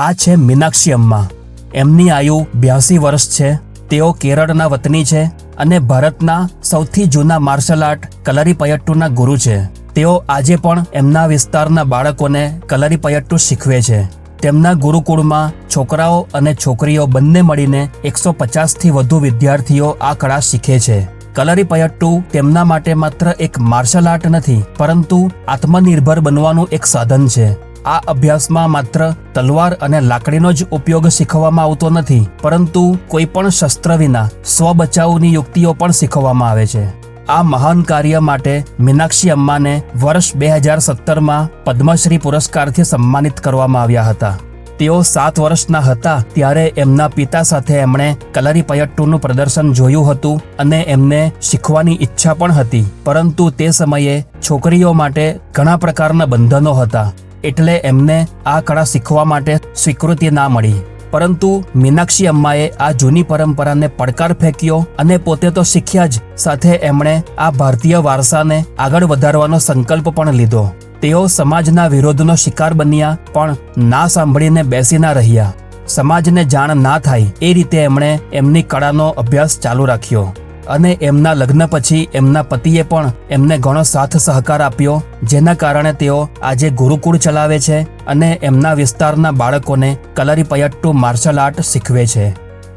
આ છે મીનાક્ષી અમ્મા. એમની આયુ બ્યાસી વર્ષ છે. તેઓ કેરળના વતની છે અને ભારતના સૌથી જૂના માર્શલ આર્ટ કલરીપયટ્ટુના ગુરુ છે. તેઓ આજે પણ એમના વિસ્તારના બાળકોને કલરીપયટ્ટુ શીખવે છે. તેમના ગુરુકુળમાં છોકરાઓ અને છોકરીઓ બંને મળીને એકસો પચાસથી વધુ વિદ્યાર્થીઓ આ કળા શીખે છે. કલરીપયટ્ટુ તેમના માટે માત્ર એક માર્શલ આર્ટ નથી, પરંતુ આત્મનિર્ભર બનવાનું એક સાધન છે. આ અભ્યાસમાં માત્ર તલવાર અને લાકડીનો જ ઉપયોગ શીખવવામાં આવતો નથી, પરંતુ કોઈ પણ શસ્ત્ર વિના સ્વ બચાવની યુક્તિઓ પણ શીખવવામાં આવે છે. આ મહાન કાર્ય માટે મીનાક્ષી અમ્માને વર્ષ બે હજાર સત્તરમાં પદ્મશ્રી પુરસ્કારથી સન્માનિત કરવામાં આવ્યા હતા. તેઓ સાત વર્ષના હતા ત્યારે એમના પિતા સાથે એમણે કલરીપયટ્ટુનું પ્રદર્શન જોયું હતું અને એમને શીખવાની ઈચ્છા પણ હતી, પરંતુ તે સમયે છોકરીઓ માટે ઘણા પ્રકારના બંધનો હતા. એટલે એમને આ કળા શીખવા માટે સ્વીકૃતિ ના મળી. પરંતુ મીનાક્ષી અમ્માએ આ જૂની પરંપરાને પડકાર ફેંક્યો અને પોતે તો શીખ્યા જ. સાથે એમણે આ ભારતીય વારસાને આગળ વધારવાનો સંકલ્પ પણ લીધો. તેઓ સમાજના વિરોધનો શિકાર બન્યા, પણ ના સાંભળીને બેસી ના રહ્યા. સમાજને જાણ ના થાય એ રીતે એમણે એમની કળાનો અભ્યાસ ચાલુ રાખ્યો. અને એમના લગ્ન પછી એમના પતિએ પણ એમને ઘણો સાથ સહકાર આપ્યો, જેના કારણે તેઓ આજે ગુરુકુળ ચલાવે છે અને એમના વિસ્તારના બાળકોને કલરીપયટ્ટુ માર્શલ આર્ટ શીખવે છે.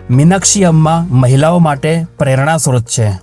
મીનાક્ષી અમ્મા મહિલાઓ માટે પ્રેરણા સ્ત્રોત છે.